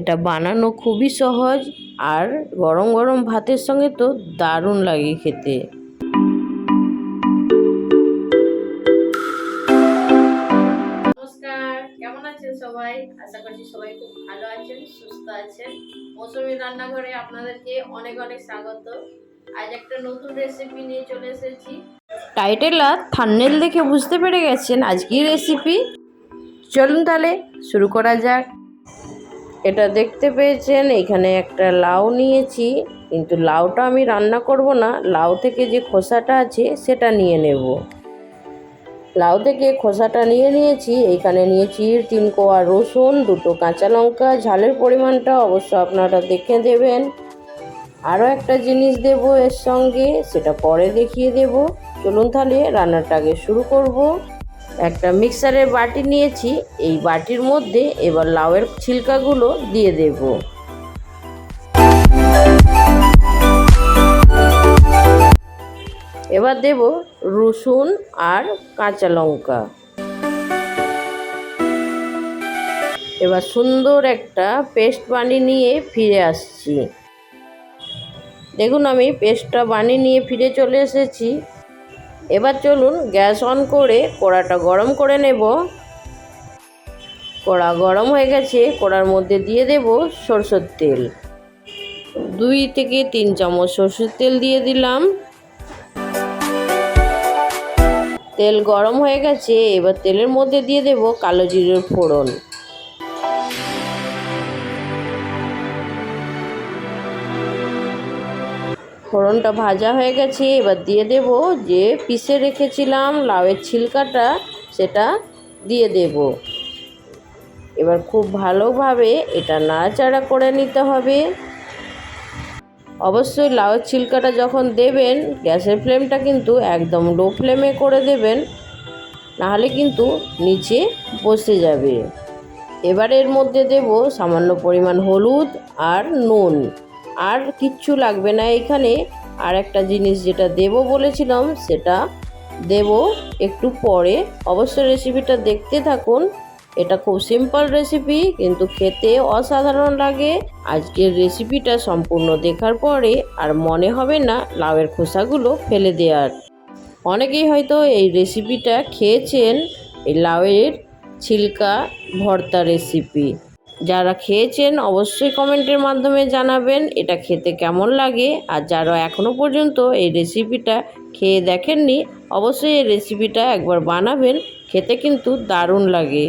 এটা বানানো খুবই সহজ আর গরম গরম ভাতের সঙ্গে তো দারুণ লাগে খেতে। নমস্কার কেমন আছেন সবাই? আশা করছি সবাই খুব ভালো আছেন সুস্থ আছেন। মৌসুমী রান্নাঘরে আপনাদেরকে অনেক অনেক স্বাগত। আজ একটা নতুন রেসিপি নিয়ে চলে এসেছি। টাইটেল আর থান্নেল দেখে বুঝতে পেরে গেছেন আজকের রেসিপি চলুন তাহলে শুরু করা যাক। এটা দেখতে পেয়েছেন, এখানে একটা লাউ নিয়েছি, কিন্তু লাউটা আমি রান্না করব না, লাউ থেকে যে খোসাটা আছে সেটা নিয়ে নেব। লাউ থেকে খোসাটা নিয়ে নিয়েছি এইখানে নিয়েছি তিন কোয়া রসুন, দুটো কাঁচা লঙ্কা, ঝালের পরিমাণটা অবশ্য আপনারা দেখে দেবেন। আরও একটা জিনিস দেব এর সঙ্গে, সেটা পরে দেখিয়ে দেব। চলুন তাহলে রান্নাটা আগে শুরু করব। একটা মিক্সারের বাটি নিয়েছি, এই বাটির মধ্যে এবার লাউয়ের ছিলকাগুলো দিয়ে দেব। এবার দেব রসুন আর কাঁচা লঙ্কা। এবার সুন্দর একটা পেস্ট বানিয়ে নিয়ে ফিরে আসছি। দেখুন আমি পেস্টটা বানিয়ে নিয়ে ফিরে চলে এসেছি। এবার চলুন গ্যাস অন করে কড়াটা গরম করে নেব। কড়া গরম হয়ে গেছে, কড়ার মধ্যে দিয়ে দেব সরষের তেল। দুই থেকে তিন চামচ সরষের তেল দিয়ে দিলাম। তেল গরম হয়ে গেছে, এবার তেলের মধ্যে দিয়ে দেব কালো জিরের ফোড়ন। ফোড়নটা ভাজা হয়ে গেছে, এবার দিয়ে দেব যে পিষে রেখেছিলাম লাউয়ের ছিলকাটা, সেটা দিয়ে দেব। এবার খুব ভালোভাবে এটা নাড়াচাড়া করে নিতে হবে। অবশ্যই লাউয়ের ছিলকাটা যখন দেবেন, গ্যাসের ফ্লেমটা কিন্তু একদম লো ফ্লেমে করে দেবেন, নাহলে কিন্তু নিচে বসে যাবে। এবার এর মধ্যে দেব সামান্য পরিমাণ হলুদ আর নুন। আর কিচ্ছু লাগবে না এখানে। আর একটা জিনিস যেটা দেব বলেছিলাম, সেটা দেব একটু পরে। অবশ্যই রেসিপিটা দেখতে থাকুন, এটা খুব সিম্পল রেসিপি কিন্তু খেতে অসাধারণ লাগে। আজকের রেসিপিটা সম্পূর্ণ দেখার পরে আর মনে হবে না লাউয়ের খোসাগুলো ফেলে দেওয়ার। অনেকেই হয়তো এই রেসিপিটা খেয়েছেন, এই লাউয়ের ছিলকা ভর্তা রেসিপি যারা খেয়েছেন অবশ্যই কমেন্টের মাধ্যমে জানাবেন এটা খেতে কেমন লাগে। আর যারা এখনও পর্যন্ত এই রেসিপিটা খেয়ে দেখেননি, অবশ্যই এই রেসিপিটা একবার বানাবেন, খেতে কিন্তু দারুণ লাগে।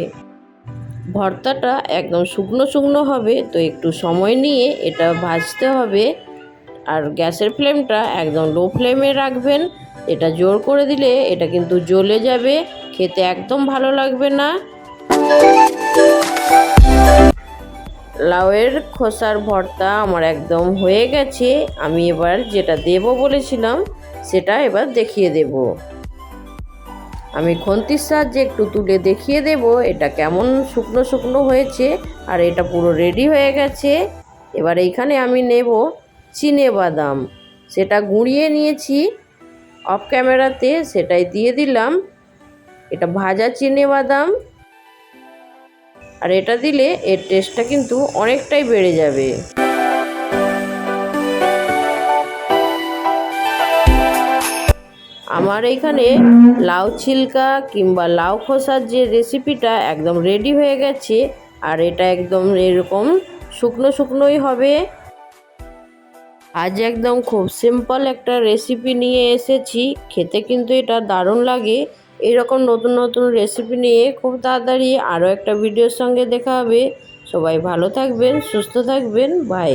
ভর্তাটা একদম শুকনো শুকনো হবে, তো একটু সময় নিয়ে এটা ভাজতে হবে। আর গ্যাসের ফ্লেমটা একদম লো ফ্লেমে রাখবেন, এটা জোর করে দিলে এটা কিন্তু জ্বলে যাবে, খেতে একদম ভালো লাগবে না। লাউয়ের খোসার ভর্তা আমার একদম হয়ে গেছে। আমি এবার যেটা দেব বলেছিলাম, সেটা এবার দেখিয়ে দেব। আমি খন্তির সাহায্যে একটু তুলে দেখিয়ে দেব, এটা কেমন শুকনো শুকনো হয়েছে, আর এটা পুরো রেডি হয়ে গেছে। এবার এইখানে আমি নেব চিনে বাদাম। সেটা গুঁড়িয়ে নিয়েছি অফ ক্যামেরাতে সেটাই দিয়ে দিলাম। এটা ভাজা চিনে বাদাম। আর এটা দিলে এর টেস্টটা কিন্তু অনেকটাই বেড়ে যাবে। আমার এইখানে লাউ ছিলকা কিংবা লাউ খোসার যে রেসিপিটা একদম রেডি হয়ে গেছে, আর এটা একদম এরকম শুকনো শুকনোই হবে। আজ একদম খুব সিম্পল একটা রেসিপি নিয়ে এসেছি, খেতে কিন্তু এটা দারুণ লাগে। এরকম নতুন নতুন রেসিপি নিয়ে খুব তাড়াতাড়ি আরও একটা ভিডিওর সঙ্গে দেখা হবে। সবাই ভালো থাকবেন, সুস্থ থাকবেন বাই